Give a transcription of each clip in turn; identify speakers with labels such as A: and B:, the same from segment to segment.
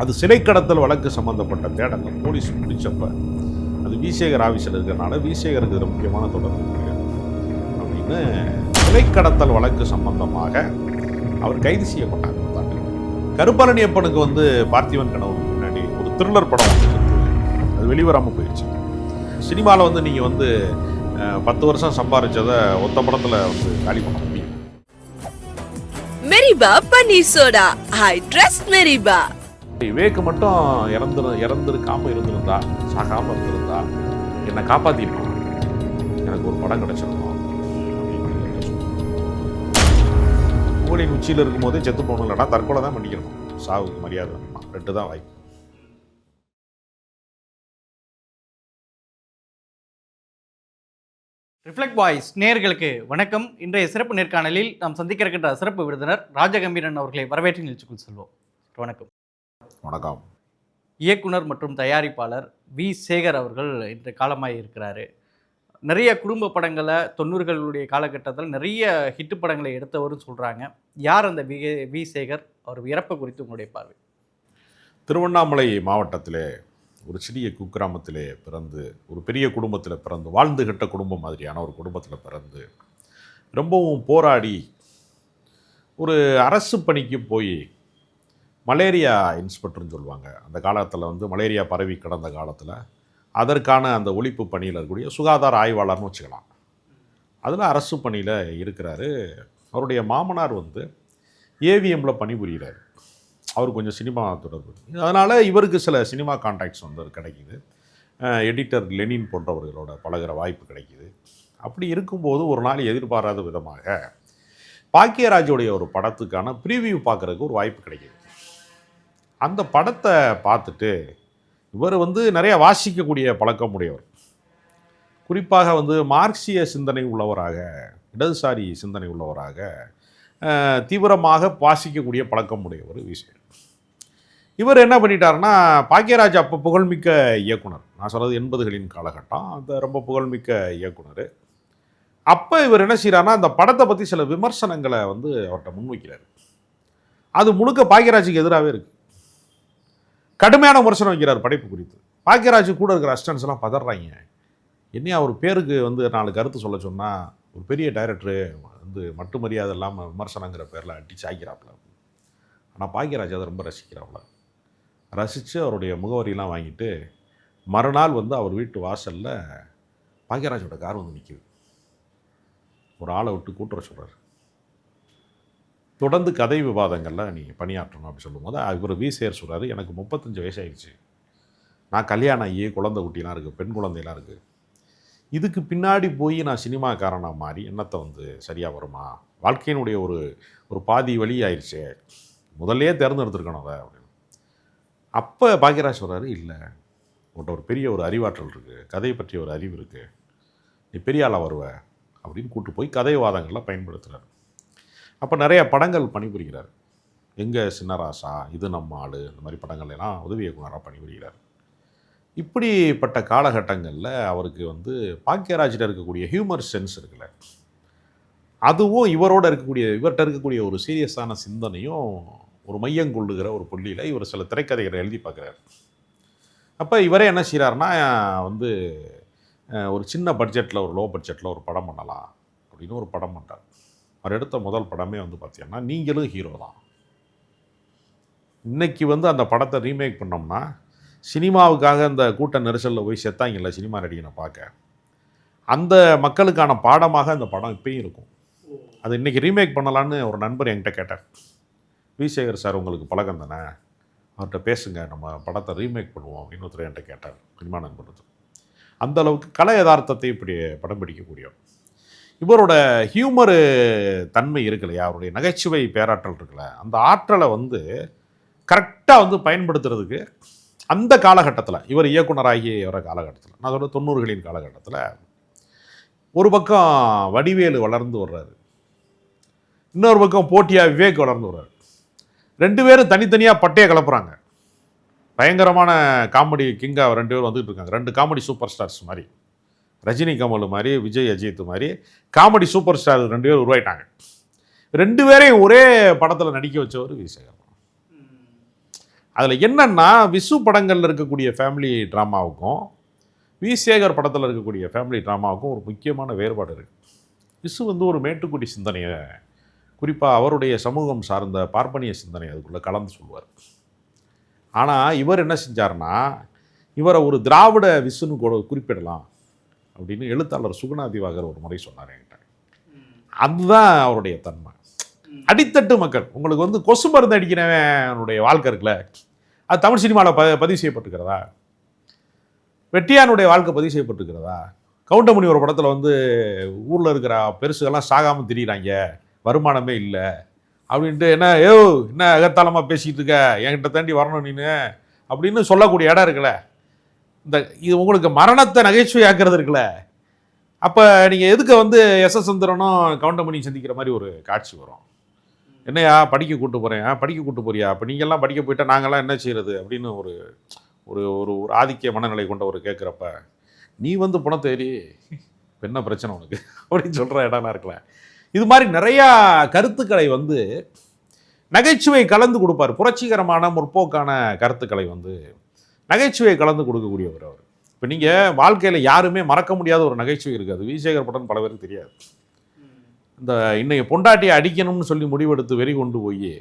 A: அது சிலை கடத்தல் வழக்கு சம்மந்தப்பட்ட தேடல் போலீஸ் பிடிச்சப்ப அது விசேகர் ஆஃபீஸில் இருக்கிறனால விசேகருக்கு இதில் முக்கியமான தொடர்பு அப்படின்னு சிலை கடத்தல் வழக்கு சம்பந்தமாக அவர் கைது செய்யப்பட்டார். கருப்பழனி அப்பனுக்கு வந்து பார்த்திவன் கனவு முன்னாடி ஒரு த்ரில்லர் படம் வந்து அது வெளிவராமல் போயிடுச்சு சினிமாவில் வந்து நீங்கள் வந்து பத்து வருஷம் சம்பாதிச்சதை ஒத்த படத்தில் வந்து காலி பண்ண முடியும்.
B: மெரிபா பன்னீர் soda. I trust Meriba.
A: Vivek மட்டும் இறந்துரு இறந்துருக்காமல் இருந்திருந்தா சாகாமல் இருந்திருந்தா என்னை காப்பாத்திருப்பான் எனக்கு ஒரு படம் கிடைச்சிருக்கும் மூலின் உச்சியில் இருக்கும்போதே செத்து போகணும் இல்லைனா தற்கொலை தான் பண்ணிக்கணும். சாவுக்கு மரியாதை வேணுமா? ரெண்டு தான் வாய்ப்பு.
C: ரிஃப்ளெக்ட் பாய்ஸ் நேயர்களுக்கு வணக்கம். இன்றைய சிறப்பு நேர்காணலில் நாம் சந்திக்க இருக்கின்ற சிறப்பு விருந்தினர் ராஜகம்பீரன் அவர்களை வரவேற்று நிகழ்ச்சிக்குள் செல்வோம். வணக்கம்.
A: வணக்கம்
C: இயக்குனர் மற்றும் தயாரிப்பாளர் வி. சேகர் அவர்கள் இன்று காலமாகி இருக்கிறாரு. நிறைய குடும்ப படங்களை தொண்ணூறுகளுடைய காலகட்டத்தில் நிறைய ஹிட் படங்களை எடுத்தவரும் சொல்கிறாங்க யார் அந்த வி. வி. சேகர்? அவர் இறப்பு குறித்து உங்களுடைய பார்வை.
A: திருவண்ணாமலை மாவட்டத்திலே ஒரு சிறிய குக்கிராமத்திலே பிறந்து ஒரு பெரிய குடும்பத்தில் பிறந்து வாழ்ந்து கட்ட குடும்பம் மாதிரியான ஒரு குடும்பத்தில் பிறந்து ரொம்பவும் போராடி ஒரு அரசு பணிக்கு போய் மலேரியா இன்ஸ்பெக்டர்னு சொல்லுவாங்க. அந்த காலத்தில் வந்து மலேரியா பரவி கிடந்த காலத்தில் அதற்கான அந்த ஒழிப்பு பணியில் இருக்கக்கூடிய சுகாதார ஆய்வாளர்னு வச்சுக்கலாம். அதில் அரசு பணியில் இருக்கிறாரு. அவருடைய மாமனார் வந்து ஏவிஎம்மில் பணிபுரிகிறார் அவர் கொஞ்சம் சினிமா தொடர்பு. அதனால் இவருக்கு சில சினிமா கான்டாக்ட்ஸ் வந்து கிடைக்கிது. எடிட்டர் லெனின் போன்றவர்களோட பழகுற வாய்ப்பு கிடைக்கிது. அப்படி இருக்கும்போது ஒரு நாள் எதிர்பாராத விதமாக பாக்கியராஜுடைய ஒரு படத்துக்கான ப்ரீவியூ பார்க்குறதுக்கு ஒரு வாய்ப்பு கிடைக்கிது. அந்த படத்தை பார்த்துட்டு இவர் வந்து நிறைய வாசிக்கக்கூடிய பழக்கம் உடையவர் குறிப்பாக வந்து மார்க்சிய சிந்தனை உள்ளவராக இடதுசாரி சிந்தனை உள்ளவராக தீவிரமாக வாசிக்கக்கூடிய பழக்கம் உடையவர் விஷயம் இவர் என்ன பண்ணிட்டாருன்னா பாக்கியராஜ் அப்போ புகழ்மிக்க இயக்குனர். நான் சொன்னது எண்பதுகளின் காலகட்டம். அந்த ரொம்ப புகழ்மிக்க இயக்குனர். அப்போ இவர் என்ன செய்கிறாருன்னா அந்த படத்தை பற்றி சில விமர்சனங்களை வந்து அவர்கிட்ட முன்வைக்கிறார். அது முழுக்க பாக்கியராஜுக்கு எதிராகவே இருக்குது கடுமையான விமர்சனம் வைக்கிறார் படைப்பு குறித்து. பாக்கியராஜ் கூட இருக்கிற அசிஸ்டன்ஸ் எல்லாம் பதறாங்க. என்னையா அவர் பேருக்கு வந்து நாலு கருத்து சொல்ல சொன்னால் ஒரு பெரிய டைரக்டரு வந்து மட்டு மரியாதை இல்லாமல் விமர்சனங்கிற பேரில் அடிச்சு ஆக்கிறாப்புல ஆனால் பாக்கியராஜ் அதை ரொம்ப ரசிக்கிறாப்புல. ரசித்து அவருடைய முகவரியெலாம் வாங்கிட்டு மறுநாள் வந்து அவர் வீட்டு வாசலில் பாக்கியராஜோட கார் வந்து நிற்கிது ஒரு ஆளை விட்டு கூட்டுற சொல்கிறார் தொடர்ந்து கதை விவாதங்களில் நீ பணியாற்றணும் அப்படி சொல்லும்போது இவர் வி. சேர் சொல்கிறாரு எனக்கு முப்பத்தஞ்சு வயசாயிடுச்சு நான் கல்யாணம் ஆகி குழந்தை குட்டிலாம் இருக்குது பெண் குழந்தையெல்லாம் இருக்குது இதுக்கு பின்னாடி போய் நான் சினிமாக்காரனாக மாறி என்னத்தை வந்து சரியாக வருமா? வாழ்க்கையினுடைய ஒரு ஒரு பாதி வழி ஆயிடுச்சே முதல்லையே தேர்ந்தெடுத்துருக்கணும் அதை. அப்படின்னு. அப்போ பாக்யராஜ் சொல்கிறாரு இல்லை. உன்ட்ட ஒரு பெரிய ஒரு அறிவாற்றல் இருக்குது கதையை பற்றிய ஒரு அறிவு இருக்குது நீ பெரிய ஆளாக வருவ. அப்படின்னு கூட்டு போய் கதை வாதங்களில் பயன்படுத்துகிறார் அப்போ நிறைய படங்கள் பணிபுரிகிறார். எங்கே சின்னராசா இது நம்ம ஆள் இந்த மாதிரி படங்கள் எல்லாம் உதவி இயக்குனராக பணிபுரிகிறார். இப்படிப்பட்ட காலகட்டங்களில் அவருக்கு வந்து பாக்கியராஜில் இருக்கக்கூடிய ஹியூமர் சென்ஸ் இருக்குல்ல அதுவும் இவரோட இருக்கக்கூடிய இவர்கிட்ட இருக்கக்கூடிய ஒரு சீரியஸான சிந்தனையும் ஒரு மையம் கொள்ளுகிற ஒரு புள்ளியில் இவர் சில திரைக்கதைகளை எழுதி பார்க்குறாரு. அப்போ இவரே என்ன செய்கிறாருன்னா வந்து ஒரு சின்ன பட்ஜெட்டில் ஒரு லோ பட்ஜெட்டில் ஒரு படம் பண்ணலாம் அப்படின்னு ஒரு படம் பண்ணுறார் அவர் எடுத்த முதல் படமே வந்து பார்த்தீங்கன்னா நீங்களும் ஹீரோ தான். இன்னைக்கு வந்து அந்த படத்தை ரீமேக் பண்ணோம்னா சினிமாவுக்காக அந்த கூட்ட நெரிசலில் போய் செத்தாங்கல்ல சினிமா நடிகனை பார்க்க. அந்த மக்களுக்கான பாடமாக அந்த படம் இப்பயும் இருக்கும். அது இன்றைக்கி ரீமேக் பண்ணலான்னு ஒரு நண்பர் என்கிட்ட கேட்டார். விசேகர் சார் உங்களுக்கு பழக்கம் தானே? அவர்கிட்ட பேசுங்க நம்ம படத்தை ரீமேக் பண்ணுவோம் இன்னொருத்தர் என்கிட்ட கேட்டார். சினிமா நண்பர் அந்த அளவுக்கு கலை யதார்த்தத்தை இப்படி படம் பிடிக்கக்கூடியவர். இவரோட ஹியூமரு தன்மை இருக்கு இல்லையா அவருடைய நகைச்சுவை பேராற்றல் இருக்குல்ல? அந்த ஆற்றலை வந்து கரெக்டாக வந்து பயன்படுத்துறதுக்கு அந்த காலகட்டத்தில் இவர் இயக்குனராகி வர காலகட்டத்தில் நான் சொல்ல தொண்ணூறுகளின் காலகட்டத்தில் ஒரு பக்கம் வடிவேலு வளர்ந்து வர்றாரு. இன்னொரு பக்கம் போட்டியாக விவேக் வளர்ந்து வர்றாரு. ரெண்டு பேரும் தனித்தனியாக பட்டையை கிளப்புறாங்க பயங்கரமான காமெடி கிங்காக ரெண்டு பேரும் வந்துகிட்டு இருக்காங்க. ரெண்டு காமெடி சூப்பர் ஸ்டார்ஸ் மாதிரி. ரஜினி கமல் மாதிரி விஜய் அஜித் மாதிரி காமெடி சூப்பர் ஸ்டார் ரெண்டு பேரும் உருவாயிட்டாங்க. ரெண்டு பேரையும் ஒரே படத்தில் நடிக்க வச்சவர் விசேகர் அதில் என்னென்னா விசு படங்களில் இருக்கக்கூடிய ஃபேமிலி ட்ராமாவுக்கும் வி. சேகர் படத்தில் இருக்கக்கூடிய ஃபேமிலி ட்ராமாவுக்கும் ஒரு முக்கியமான வேறுபாடு இருக்குது விசு வந்து ஒரு மேட்டுக்குடி சிந்தனையை குறிப்பாக அவருடைய சமூகம் சார்ந்த பார்ப்பனிய சிந்தனை அதுக்குள்ளே கலந்து சொல்லுவார். ஆனால் இவர் என்ன செஞ்சார்னா இவரை ஒரு திராவிட விசுன்னு கூட குறிப்பிடலாம். அப்படின்னு எழுத்தாளர் சுகுணா திவாகர் ஒரு முறை சொன்னார் என்கிட்ட. அதுதான் அவருடைய தன்மை. அடித்தட்டு மக்கள். உங்களுக்கு வந்து கொசு மருந்து அடிக்கிறவனுடைய வாழ்க்கை இருக்குல்ல? அது தமிழ் சினிமாவில் ப பதிவு செய்யப்பட்டிருக்கிறதா? வெட்டியானுடைய வாழ்க்கை பதிவு செய்யப்பட்டிருக்கிறதா? கவுண்டமணி ஒரு படத்தில் வந்து ஊரில் இருக்கிற பெருசுகள்லாம் சாகாமல் திரியிறாங்க. வருமானமே இல்லை. அப்படின்ட்டு என்ன ஏ என்ன அகத்தாளமாக பேசிக்கிட்டு இருக்க? என்கிட்ட தாண்டி வரணும் நீனு? அப்படின்னு சொல்லக்கூடிய இடம் இருக்குல்ல? இந்த இது உங்களுக்கு மரணத்தை நகைச்சுவையாக்குறது இருக்குல்ல. அப்போ நீங்கள் எதுக்கு வந்து எஸ் எஸ் சந்திரனும் கவுண்டமணி சந்திக்கிற மாதிரி ஒரு காட்சி வரும். என்னையா படிக்க கூட்டு போகிறேன் படிக்க கூட்டு போறியா? அப்போ நீங்கள்லாம் படிக்க போயிட்டா நாங்கள்லாம் என்ன செய்கிறது அப்படின்னு ஒரு ஒரு ஒரு ஒரு ஆதிக்க மனநிலை கொண்ட ஒரு கேட்குறப்ப நீ வந்து பணம் தேடி என்ன பிரச்சனை உனக்கு? அப்படின்னு சொல்கிற இடம்லாம் இருக்கல இது மாதிரி நிறையா கருத்துக்களை வந்து நகைச்சுவை கலந்து கொடுப்பார். புரட்சிகரமான முற்போக்கான கருத்துக்களை வந்து நகைச்சுவையை கலந்து கொடுக்கக்கூடியவர் அவர். இப்போ நீங்கள் வாழ்க்கையில் யாருமே மறக்க முடியாத ஒரு நகைச்சுவை இருக்காது விஜயகர் படம் பல பேருக்கு தெரியாது. இந்த இன்னைக்கு பொண்டாட்டியை அடிக்கணும்னு சொல்லி முடிவெடுத்து வெறி கொண்டு போய்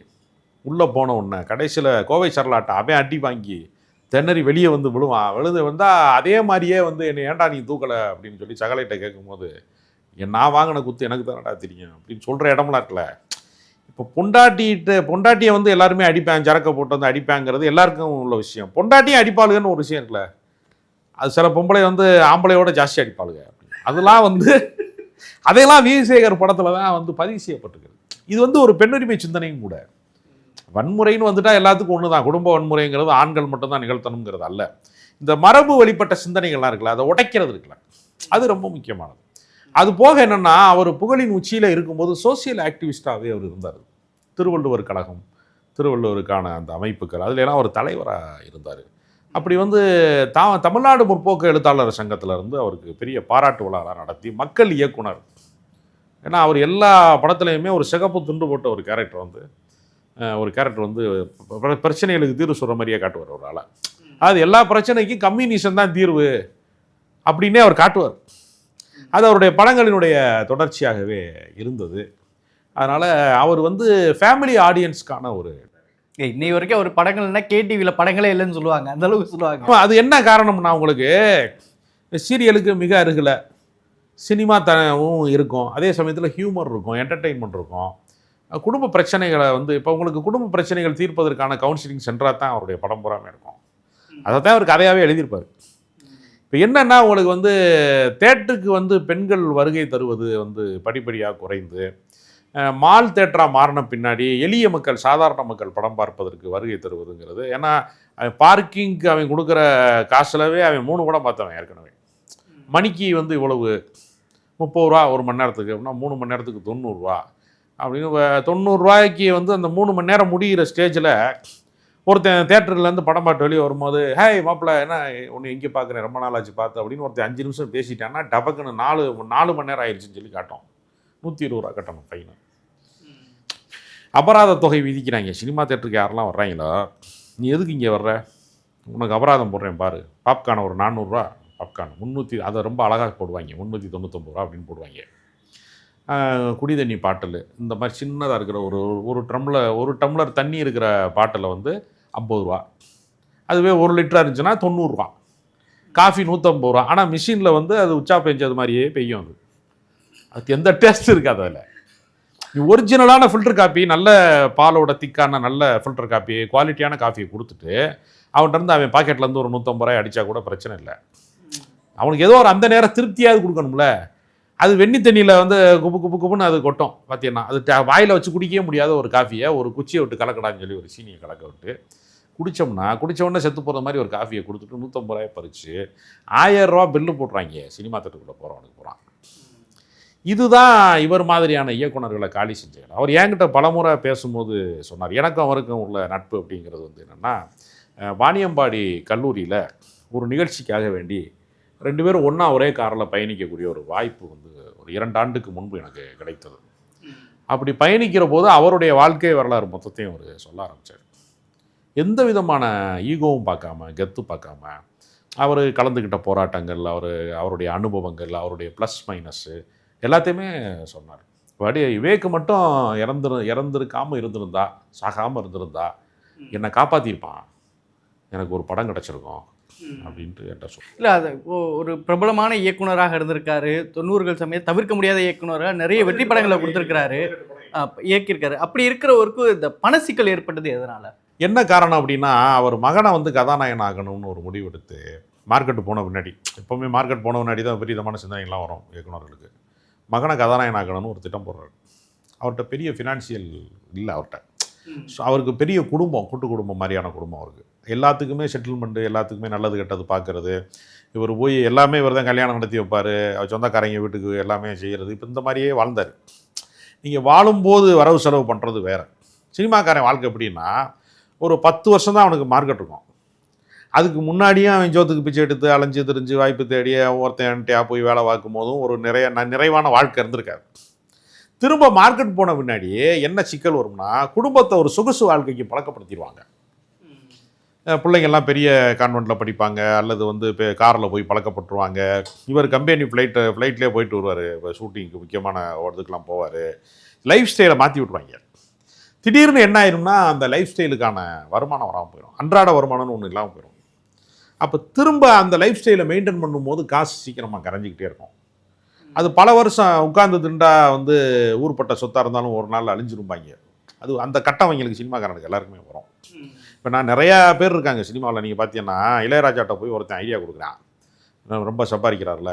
A: உள்ளே போன உடனே கடைசியில் கோவை சரலாட்டை அவன் அடி வாங்கி தென்னறி வெளியே வந்து விழுவான் விழுந்து வந்தால் அதே மாதிரியே வந்து என்னை ஏன்டா நீ தூக்கலை அப்படின்னு சொல்லி சகலைகிட்ட கேட்கும்போது என் நான் வாங்கின குத்து எனக்கு தானடா தெரியும் அப்படின்னு சொல்கிற இடமெல்லாம் இருக்குல்ல. இப்போ பொண்டாட்டிட்டு பொண்டாட்டியை வந்து எல்லாருமே அடிப்பேன் சரக்கை போட்டு வந்து அடிப்பேங்கிறது எல்லாருக்கும் உள்ள விஷயம். பொண்டாட்டியும் அடிப்பாளுகன்னு ஒரு விஷயம் இருக்குல்ல. அது சில பொம்பளை வந்து ஆம்பளையோட ஜாஸ்தி அடிப்பாளுங்க அதெல்லாம் வந்து அதையெல்லாம் வீரசேகர் படத்தில் தான் வந்து பதிவு செய்யப்பட்டிருக்கு. இது வந்து ஒரு பெண்ணுரிமை சிந்தனையும் கூட. வன்முறைன்னு வந்துட்டால் எல்லாத்துக்கும் ஒன்று தான் குடும்ப வன்முறைங்கிறது ஆண்கள் மட்டும்தான் நிகழ்த்தணுங்கிறது அல்ல. இந்த மரபு வழிபட்ட சிந்தனைகள்லாம் இருக்குல்ல அதை உடைக்கிறது இருக்குல்ல. அது ரொம்ப முக்கியமானது. அது போக என்னென்னா அவர் புகழின் உச்சியில் இருக்கும்போது சோசியல் ஆக்டிவிஸ்டாகவே அவர் இருந்தார். திருவள்ளுவர் கழகம் திருவள்ளுவருக்கான அந்த அமைப்புகள் அதில் எல்லாம் ஒரு தலைவராக இருந்தார். அப்படி வந்து தா தமிழ்நாடு முற்போக்கு எழுத்தாளர் சங்கத்தில் இருந்து அவருக்கு பெரிய பாராட்டு விழாலாம் நடத்தி மக்கள் இயக்குனர். ஏன்னா அவர் எல்லா படத்துலையுமே ஒரு சிகப்பு துண்டு போட்ட ஒரு கேரக்டர் வந்து ஒரு கேரக்டர் வந்து பிரச்சனைகளுக்கு தீர்வு சொல்கிற மாதிரியே காட்டுவார் அவரால் அது எல்லா பிரச்சனைக்கும் கம்யூனிஷன் தான் தீர்வு அப்படின்னே அவர் காட்டுவார். அது அவருடைய படங்களினுடைய தொடர்ச்சியாகவே இருந்தது. அதனால் அவர் வந்து ஃபேமிலி ஆடியன்ஸ்க்கான ஒரு
C: இன்னை வரைக்கும் ஒரு படங்கள்னா கேடிவியில் படங்களே இல்லைன்னு சொல்லுவாங்க. அந்த அளவுக்கு சொல்லுவாங்க.
A: அது என்ன காரணம்னா உங்களுக்கு சீரியலுக்கு மிக அருகில் சினிமா தனமும் இருக்கும். அதே சமயத்தில் ஹியூமர் இருக்கும் என்டர்டெயின்மெண்ட் இருக்கும். குடும்ப பிரச்சனைகளை வந்து இப்போ உங்களுக்கு குடும்ப பிரச்சனைகள் தீர்ப்பதற்கான கவுன்சிலிங் சென்டராக தான் அவருடைய படம் பூராமே இருக்கும். அதை தான் அவர் கதையாகவே எழுதியிருப்பார். இப்போ என்னன்னா உங்களுக்கு வந்து தேட்டருக்கு வந்து பெண்கள் வருகை தருவது வந்து படிப்படியாக குறைந்து மால் தேட்டராக மாறின பின்னாடி எளிய மக்கள் சாதாரண மக்கள் படம் பார்ப்பதற்கு வருகை தருவதுங்கிறது. ஏன்னா அவன் பார்க்கிங்க்கு அவன் கொடுக்குற காசுலவே அவன் மூணு படம் பார்த்தவன் ஏற்கனவே. மணிக்கு வந்து இவ்வளவு முப்பது ரூபா ஒரு மணி நேரத்துக்கு அப்படின்னா மூணு மணி நேரத்துக்கு தொண்ணூறுரூவா அப்படின்னு தொண்ணூறுரூவாய்க்கு வந்து அந்த மூணு மணி நேரம் முடிகிற ஸ்டேஜில் ஒருத்தன் தேட்டர்லேருந்து படம் பாட்டு வெளியே வரும்போது ஹேய் மாப்பிள்ள என்ன ஒன்று எங்கே பார்க்குறேன் ரொம்ப நாள் ஆச்சு பார்த்து அப்படின்னு ஒருத்தன் அஞ்சு நிமிஷம் பேசிட்டான்னா டபக்குன்னு நாலு நாலு மணி நேரம் ஆயிடுச்சுன்னு சொல்லி காட்டும் நூற்றி இருபது ரூபா கட்டணும் ஃபைனு அபராத தொகை விதிக்கிறாங்க. சினிமா தேட்டருக்கு யாரெல்லாம் வர்றாங்களோ நீ எதுக்கு இங்கே வர்ற? உனக்கு அபராதம் போடுறேன் பாரு. பாப்கார்ன் ஒரு நானூறுரூவா பாப்கார்ன் முந்நூற்றி அதை ரொம்ப அழகாக போடுவாங்க. முந்நூற்றி தொண்ணூற்றொம்பது ரூபா அப்படின்னு போடுவாங்க. குடி தண்ணி பாட்டில் இந்த மாதிரி சின்னதாக இருக்கிற ஒரு ஒரு டம்ளர் ஒரு டம்ளர் தண்ணி இருக்கிற பாட்டில் வந்து ஐம்பது ரூபா. அதுவே ஒரு லிட்டராக இருந்துச்சுன்னா தொண்ணூறுரூவா காஃபி நூற்றம்பது ரூபா. ஆனால் மிஷினில் வந்து அது உச்சா பெஞ்சது மாதிரியே பெய்யும் அது. அதுக்கு எந்த டேஸ்ட் இருக்காது அதில். நீ ஒரிஜினலான ஃபில்டர் காப்பி நல்ல பாலோட திக்கான நல்ல ஃபில்டர் காப்பி குவாலிட்டியான காஃபியை கொடுத்துட்டு அவன்கிட்ட இருந்து அவன் பாக்கெட்லேருந்து ஒரு நூற்றம்பது ரூபாய் அடித்தா கூட பிரச்சனை இல்லை. அவனுக்கு ஏதோ ஒரு அந்த நேரம் திருப்தியாவது கொடுக்கணும்ல. அது வெண்ணி தண்ணியில் வந்து குப்பு குப்பு குப்புன்னு அது கொட்டும் பார்த்தீங்கன்னா அது ட- வச்சு குடிக்கவே முடியாத ஒரு காஃபியை ஒரு குச்சியை விட்டு கலக்கடான்னு சொல்லி ஒரு சீனியை கலக்க விட்டு குடித்தோம்னா குடித்தவொடனே செத்து போகிற மாதிரி ஒரு காஃபியை கொடுத்துட்டு நூற்றம்பது ரூபாய் பறித்து ஆயிரம் ரூபா பில்லு போட்டுறாங்க. சினிமா தேட்டருக்குள்ளே போகிறவனுக்கு போகிறான் இதுதான் இவர் மாதிரியான இயக்குனர்களை காலி செஞ்சுக்கணும் அவர் என்கிட்ட பலமுறை பேசும்போது சொன்னார் எனக்கும் அவருக்கும் உள்ள நட்பு அப்படிங்கிறது வந்து என்னென்னா வாணியம்பாடி கல்லூரியில் ஒரு நிகழ்ச்சிக்காக வேண்டி ரெண்டு பேரும் ஒன்றா ஒரே காரில் பயணிக்கக்கூடிய ஒரு வாய்ப்பு வந்து ஒரு இரண்டு ஆண்டுக்கு முன்பு எனக்கு கிடைத்தது. அப்படி பயணிக்கிற போது அவருடைய வாழ்க்கை வரலாறு மொத்தத்தையும் அவர் சொல்ல ஆரம்பித்தார் எந்த விதமான ஈகோவும் பார்க்காம கெத்து பார்க்காம அவர் கலந்துக்கிட்ட போராட்டங்கள் அவர் அவருடைய அனுபவங்கள் அவருடைய ப்ளஸ் மைனஸ்ஸு எல்லாத்தையுமே சொன்னார். படி விவேக் மட்டும் இறந்துரு இறந்துருக்காமல் இருந்திருந்தா சாகாமல் இருந்திருந்தா என்னை காப்பாற்றிருப்பான் எனக்கு ஒரு படம் கிடச்சிருக்கும் அப்படின்ட்டு என்கிட்ட சொல்
C: இல்லை அது ஒ- ஒரு பிரபலமான இயக்குனராக இருந்திருக்காரு. தொண்ணூறுகள் சமயம் தவிர்க்க முடியாத இயக்குனராக நிறைய வெற்றி படங்களை கொடுத்துருக்கிறாரு. இயக்கியிருக்காரு. அப்படி இருக்கிறவருக்கு இந்த பணச்சிக்கல் ஏற்பட்டது எதனால?
A: என்ன காரணம் அப்படின்னா அவர் மகனை வந்து கதாநாயகன் ஆகணும்னு ஒரு முடிவு எடுத்து மார்க்கெட்டு போன பின்னாடி எப்போவுமே மார்க்கெட் போன பின்னாடி தான் விபரீதமான சிந்தனைகள்லாம் வரும் இயக்குனர்களுக்கு. மகனை கதாநாயகன் ஆகணும்னு ஒரு திட்டம் போடுறாரு. அவர்கிட்ட பெரிய ஃபினான்சியல் இல்லை அவர்கிட்ட. ஸோ அவருக்கு பெரிய குடும்பம் கூட்டு குடும்பம் மாதிரியான குடும்பம் அவருக்கு. எல்லாத்துக்குமே செட்டில்மெண்ட்டு எல்லாத்துக்குமே நல்லது கெட்டது பார்க்கறது இவர் போய் எல்லாமே இவர் தான் கல்யாணம் நடத்தி வைப்பார். அவர் சொந்தக்காரங்க வீட்டுக்கு எல்லாமே செய்கிறது இப்போ இந்த மாதிரியே வாழ்ந்தார். நீங்கள் வாழும்போது வரவு செலவு பண்ணுறது வேறு. சினிமாக்காரன் வாழ்க்கை எப்படின்னா ஒரு பத்து வருஷம் தான் அவனுக்கு மார்க்கெட் இருக்கும். அதுக்கு முன்னாடியும் அவன் ஜோத்துக்கு பிச்சை எடுத்து அலைஞ்சு திரிஞ்சு வாய்ப்பு தேடி ஒருத்தன்ட்டையா போய் வேலை பார்க்கும் போதும் ஒரு நிறைய ந- நிறைவான வாழ்க்கை இருந்திருக்காரு. திரும்ப மார்க்கெட் போன பின்னாடியே என்ன சிக்கல் வரும்னா குடும்பத்தை ஒரு சொகுசு வாழ்க்கைக்கு பழக்கப்படுத்திடுவாங்க. பிள்ளைங்கள்லாம் பிள்ளைங்கெல்லாம் பெரிய கான்வெண்ட்டில் படிப்பாங்க அல்லது வந்து இப்போ காரில் போய் பழக்கப்பட்டுருவாங்க. இவர் கம்பெனி ஃப்ளைட்டு ஃப்ளைட்லேயே போயிட்டு வருவார். இப்போ ஷூட்டிங்க்கு முக்கியமான இடத்துக்குலாம் போவார். லைஃப் ஸ்டைலை மாற்றி விட்ருவாங்க திடீர்னு என்ன ஆயிரும்னா அந்த லைஃப் ஸ்டைலுக்கான வருமானம் வராமல் போயிடும். அன்றாட வருமானம்னு ஒன்று இல்லாமல் போயிடும். அப்போ திரும்ப அந்த லைஃப் ஸ்டைலை மெயின்டைன் பண்ணும்போது காசு சீக்கிரமாக கரைஞ்சிக்கிட்டே இருக்கும். அது பல வருஷம் உட்கார்ந்து திண்டா வந்து ஊர்பட்ட சொத்தாக இருந்தாலும் ஒரு நாள் அழிஞ்சிருப்பாங்க அது அந்த கட்டம் அவங்களுக்கு சினிமாக்காரனுக்கு எல்லாருக்குமே வரும். இப்போ நான் நிறையா பேர் இருக்காங்க சினிமாவில். நீங்கள் பார்த்தீங்கன்னா இளையராஜாட்ட போய் ஒருத்தன் ஐடியா கொடுக்குறான். ரொம்ப சம்பாதிக்கிறார்ல.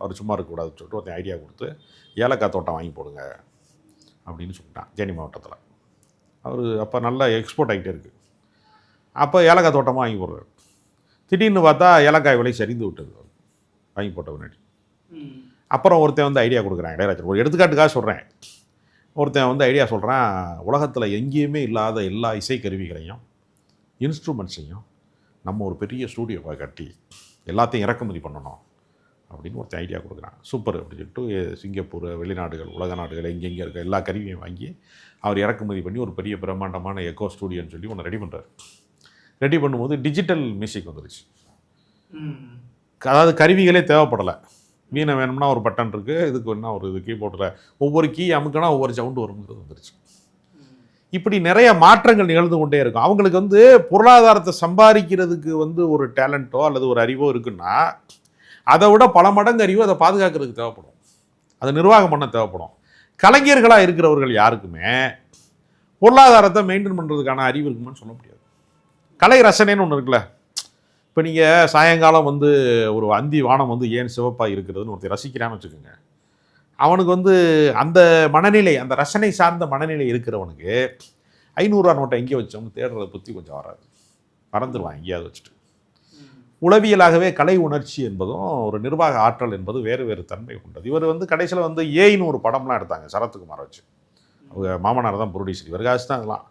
A: அவர் சும்மா இருக்கக்கூடாதுன்னு சொல்லிட்டு ஒருத்தன் ஐடியா கொடுத்து ஏலக்காய் தோட்டம் வாங்கி போடுங்க. அப்படின்னு சொல்லிட்டான் தேனி மாவட்டத்தில். அவர் அப்போ நல்லா எக்ஸ்போர்ட் ஆகிட்டே இருக்குது அப்போ ஏலக்காய் தோட்டமாக வாங்கி போடுறாரு. திடீர்னு பார்த்தா ஏலக்காய் விலை சரிந்து விட்டது. வாங்கி போட்ட முன்னாடி அப்புறம் ஒருத்தன் வந்து ஐடியா கொடுக்குறான் இளையராஜர் ஒரு எடுத்துக்காட்டுக்காக சொல்கிறேன் ஒருத்தன் வந்து ஐடியா சொல்கிறான் உலகத்தில் எங்கேயுமே இல்லாத எல்லா இசைக்கருவிகளையும் இன்ஸ்ட்ருமெண்ட்ஸையும் நம்ம ஒரு பெரிய ஸ்டூடியோவை கட்டி எல்லாத்தையும் இறக்குமதி பண்ணணும் அப்படின்னு ஒருத்தன் ஐடியா கொடுக்குறான். சூப்பர் அப்படின்னு சொல்லிட்டு சிங்கப்பூர் வெளிநாடுகள் உலக நாடுகள் எங்கெங்கே இருக்க எல்லா கருவியும் வாங்கி அவர் இறக்குமதி பண்ணி ஒரு பெரிய பிரம்மாண்டமான எக்கோ ஸ்டூடியோன்னு சொல்லி ஒன்று ரெடி பண்ணுறாரு ரெடி பண்ணும்போது டிஜிட்டல் மியூசிக் வந்துருச்சு. அதாவது கருவிகளே தேவைப்படலை. வீணை வேணும்னா ஒரு பட்டன் இருக்குது இதுக்கு வேணா ஒரு இது கீபோர்டில் ஒவ்வொரு கீ அமுக்கினா ஒவ்வொரு சவுண்டு வரும்போது வந்துருச்சு. இப்படி நிறைய மாற்றங்கள் நிகழ்ந்து கொண்டே இருக்கும். அவங்களுக்கு வந்து பொருளாதாரத்தை சம்பாதிக்கிறதுக்கு வந்து ஒரு டேலண்ட்டோ அல்லது ஒரு அறிவோ இருக்குன்னா அதை விட பல மடங்கு அறிவு அதை பாதுகாக்கிறதுக்கு தேவைப்படும். அதை நிர்வாகம் பண்ண தேவைப்படும். கலைஞர்களாக இருக்கிறவர்கள் யாருக்குமே பொருளாதாரத்தை மெயின்டைன் பண்ணுறதுக்கான அறிவு இருக்குமான்னு சொல்ல முடியாது. கலை ரசனைன்னு ஒன்று இருக்குல்ல. இப்போ நீங்கள் சாயங்காலம் வந்து ஒரு அந்தி வானம் வந்து ஏன் சிவப்பாக இருக்கிறதுன்னு ஒருத்தர் ரசிக்கிறான்னு வச்சுக்கோங்க. அவனுக்கு வந்து அந்த மனநிலை அந்த ரசனை சார்ந்த மனநிலை இருக்கிறவனுக்கு ஐநூறுரூவா நோட்டை எங்கே வச்சோம்னு தேடுறதை பற்றி கொஞ்சம் வராது. மறந்துடுவான் எங்கேயாவது வச்சுட்டு. உளவியலாகவே கலை உணர்ச்சி என்பதும் ஒரு நிர்வாக ஆற்றல் என்பது வேறு வேறு தன்மை கொண்டது. இவர் வந்து கடைசியில் வந்து ஏயின்னு ஒரு படம்லாம் எடுத்தாங்க சரத்குமாரை வச்சு. அவங்க மாமனார் தான் ப்ரொடியூசர் இவருக்காச்சு தான் அதெல்லாம்.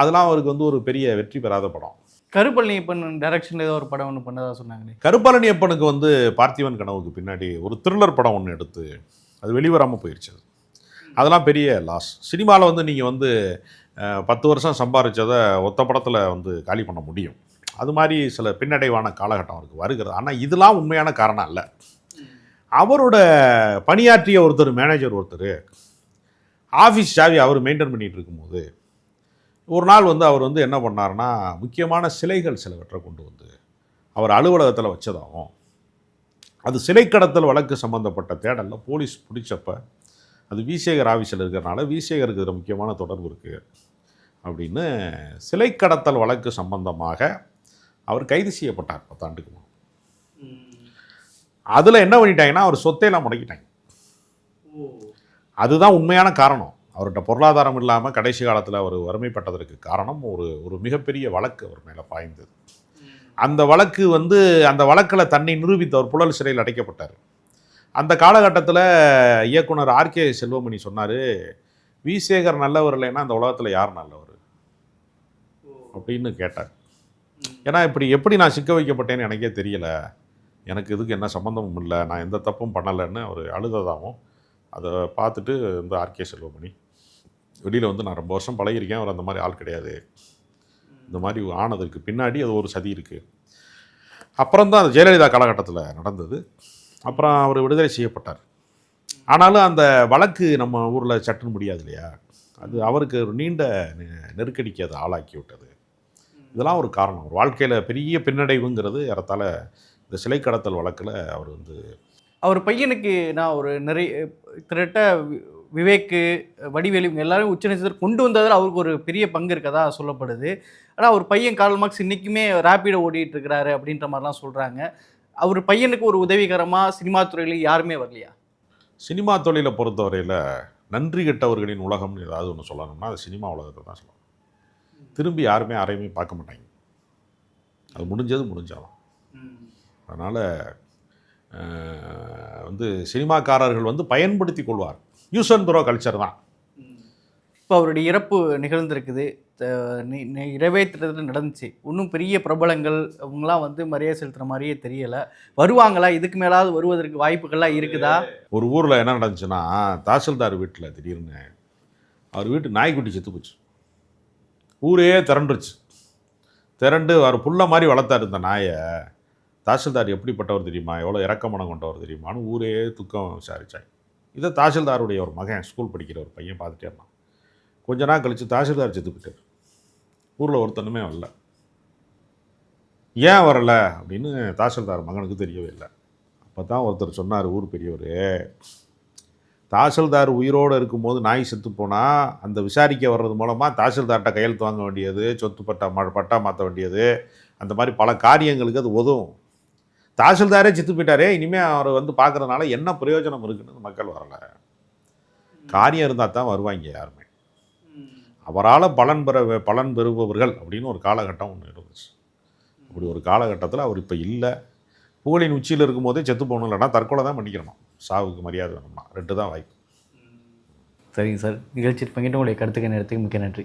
A: அதெல்லாம் அவருக்கு வந்து ஒரு பெரிய வெற்றி பெறாத படம்.
C: கருப்பழனியப்பன் டைரக்ஷன்ல ஏதோ ஒரு படம் ஒன்று பண்ணதா சொன்னாங்களே.
A: கருப்பழனி அப்பனுக்கு வந்து பார்த்திபன் கனவுக்கு பின்னாடி ஒரு த்ரில்லர் படம் ஒன்று எடுத்து அது வெளிவராமல் போயிடுச்சு அது. அதெல்லாம் பெரிய லாஸ் சினிமாவில் வந்து நீங்கள் வந்து பத்து வருஷம் சம்பாரிச்சதை ஒத்த படத்தில் வந்து காலி பண்ண முடியும். அது மாதிரி சில பின்னடைவான காலகட்டம் அவருக்கு வருகிறது. ஆனால் இதெல்லாம் உண்மையான காரணம் அல்ல. அவரோட பணியாற்றிய ஒருத்தர் மேனேஜர் ஒருத்தர் ஆஃபீஸ் சாவி அவர் மெயின்டைன் பண்ணிகிட்டு இருக்கும்போது ஒரு நாள் வந்து அவர் வந்து என்ன பண்ணாருன்னா முக்கியமான சிலைகள் சிலவற்றை கொண்டு வந்து அவர் அலுவலகத்தில் வச்சதாகவும் அது சிலை கடத்தல் வழக்கு சம்பந்தப்பட்ட தேடலில் போலீஸ் பிடிச்சப்ப அது விசேகர் ஆஃபீஸில் இருக்கிறனால விசேகருக்கு இதில் முக்கியமான தொடர்பு இருக்குது அப்படின்னு சிலை கடத்தல் வழக்கு சம்பந்தமாக அவர் கைது செய்யப்பட்டார் பத்தாண்டுக்கு முன். அதில் என்ன பண்ணிட்டாங்கன்னா அவர் சொத்தையெல்லாம் முடக்கிட்டாங்க. அதுதான் உண்மையான காரணம். அவர்கிட்ட பொருளாதாரம் இல்லாமல் கடைசி காலத்தில் அவர் வறுமைப்பட்டதற்கு காரணம் ஒரு ஒரு மிகப்பெரிய வழக்கு அவர் மேலே பாய்ந்தது. அந்த வழக்கு வந்து அந்த வழக்கில் தன்னை நிரூபித்த அவர் புழல் சிறையில் அடைக்கப்பட்டார். அந்த காலகட்டத்தில் இயக்குனர் ஆர்கே செல்வமணி சொன்னார் விசேகர் நல்லவர் இல்லைன்னா அந்த உலகத்தில் யார் நல்லவர்? அப்படின்னு கேட்டார். ஏன்னா இப்படி எப்படி நான் சிக்க வைக்கப்பட்டேன்னு எனக்கே தெரியல. எனக்கு இதுக்கு என்ன சம்மந்தமும் இல்லை. நான் எந்த தப்பும் பண்ணலைன்னு அவர் அழுததாகவும் அதை பார்த்துட்டு இந்த ஆர்கே செல்வமணி வெளியில் வந்து நான் ரொம்ப வருஷம் பழகிருக்கேன் அவர் அந்த மாதிரி ஆள் கிடையாது. இந்த மாதிரி ஆனதுக்கு பின்னாடி அது ஒரு சதி இருக்குது அப்புறம் தான் ஜெயலலிதா காலகட்டத்தில் நடந்தது. அப்புறம் அவர் விடுதலை செய்யப்பட்டார். ஆனாலும் அந்த வழக்கு நம்ம ஊரில் சட்டுன்னு முடியாது இல்லையா? அது அவருக்கு ஒரு நீண்ட நெ- நெருக்கடிக்கு அது ஆளாக்கி விட்டது இதெல்லாம் ஒரு காரணம். ஒரு வாழ்க்கையில் பெரிய பின்னடைவுங்கிறது ஏறத்தால் இந்த சிலை கடத்தல் வழக்கில் அவர் வந்து
C: அவர் பையனுக்கு நான் ஒரு நிறைய திரட்ட விவேக்கு வடிவேலு இவங்க எல்லாரும் உச்சநீதிமன்றம் கொண்டு வந்ததில் அவருக்கு ஒரு பெரிய பங்கு இருக்கதா சொல்லப்படுது. ஆனால் அவர் பையன் கார்ல் மார்க்ஸ் இன்றைக்குமே ரேப்பிடோ ஓடிட்டு இருக்கிறாரு அப்படின்ற மாதிரிலாம் சொல்கிறாங்க அவர் பையனுக்கு ஒரு உதவிகரமாக சினிமா துறையில யாருமே வரலையா?
A: சினிமா தொழிலை பொறுத்தவரையில் நன்றி கெட்டவர்களின் உலகம்னு ஏதாவது ஒன்று சொல்லணும்னா அது சினிமா உலகத்தை தான் சொல்லணும். திரும்பி யாருமே யாரையுமே பார்க்க மாட்டாங்க. அது முடிஞ்சது முடிஞ்சாலும். அதனால் வந்து சினிமாக்காரர்கள் வந்து பயன்படுத்தி கொள்வார் அண்ட் த்ரோ கல்ச்சர் தான்.
C: இப்போ அவருடைய இறப்பு நிகழ்ந்திருக்குது. த- நி- நி- இரவே திட்டத்தில் நடந்துச்சு. இன்னும் பெரிய பிரபலங்கள் அவங்களாம் வந்து மரியாதை செலுத்துகிற மாதிரியே தெரியலை. வருவாங்களா? இதுக்கு மேலாவது வருவதற்கு வாய்ப்புகள்லாம் இருக்குதா?
A: ஒரு ஊரில் என்ன நடந்துச்சுன்னா தாசில்தார் வீட்டில் திடீர்னு அவர் வீட்டு நாய்க்குட்டி செத்து போச்சு. ஊரே திரண்டுருச்சு. திரண்டு அவர் புள்ள மாதிரி வளர்த்தாரு இந்த நாயை. தாசில்தார் எப்படிப்பட்டவர் தெரியுமா? எவ்வளோ இறக்கமனம் கொண்டவர் தெரியுமான்னு ஊரே துக்கம் விசாரிச்சாங்க. இதை தாசில்தாருடைய ஒரு மகன் ஸ்கூல் படிக்கிற ஒரு பையன் பார்த்துட்டே இருந்தான். கொஞ்ச நாள் கழித்து தாசில்தார் செத்து போயிட்டார் ஊரில் ஒருத்தனுமே வரல. ஏன் வரல அப்படின்னு தாசில்தார் மகனுக்கு தெரியவே இல்லை. அப்போ தான் ஒருத்தர் சொன்னார் ஊர் பெரியவர் தாசில்தார் உயிரோடு இருக்கும்போது நாய் செத்து போனால் அந்த விசாரிக்க வர்றது மூலமாக தாசில்தார்கிட்ட கையெழுத்து வாங்க வேண்டியது சொத்து பட்டா மா பட்டா மாற்ற வேண்டியது அந்த மாதிரி பல காரியங்களுக்கு அது உதவும். தாசில்தாரே சித்து போயிட்டாரே இனிமேல் அவர் வந்து பார்க்குறதுனால என்ன பிரயோஜனம் இருக்குன்னு மக்கள் வரல. காரியம் இருந்தால் தான் வருவாங்க யாருமே. அவரால் பலன் பெற பலன் பெறுபவர்கள் அப்படின்னு ஒரு காலகட்டம் ஒன்று இருந்துச்சு. அப்படி ஒரு காலகட்டத்தில் அவர் இப்போ இல்லை. புகழின் உச்சியில் இருக்கும்போதே செத்து போகணும் இல்லைன்னா தற்கொலை தான் பண்ணிக்கிறணும் சாவுக்கு மரியாதை வேணும்னா. ரெண்டு தான் வாய்ப்பு.
C: சரிங்க சார். நிகழ்ச்சி பங்கிட்டு உங்களுடைய கருத்துக்கு நேரத்துக்கு மிக்க நன்றி.